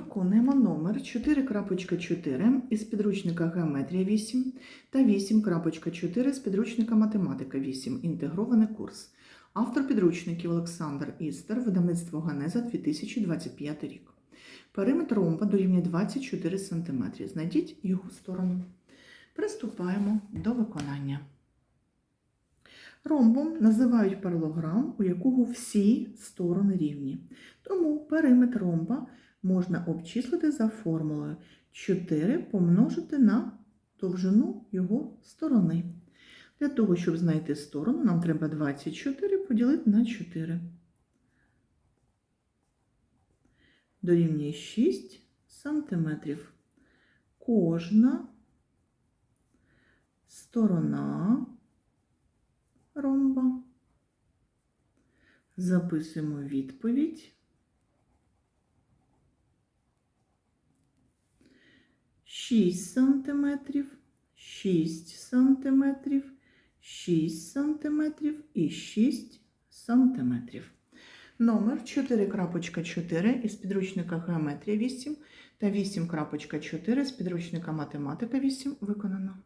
Виконуємо номер 4.4 із підручника Геометрія 8 та 8.4 з підручника Математика 8. Інтегрований курс. Автор підручників Олександр Істер, видавництво Ганеза 2025 рік. Периметр ромба дорівнює 24 см. Знайдіть його сторону. Приступаємо до виконання. Ромбом називають паралограм, у якого всі сторони рівні. Тому периметр ромба можна обчислити за формулою 4 помножити на довжину його сторони. Для того, щоб знайти сторону, нам треба 24 поділити на 4. Дорівнює 6 сантиметрів. Кожна сторона ромба. Записуємо відповідь. 6 сантиметрів, 6 см, 6 сантиметрів і 6 сантиметрів. Номер 4.4 із підручника Геометрія 8 та 8.4 з підручника Математика 8 виконано.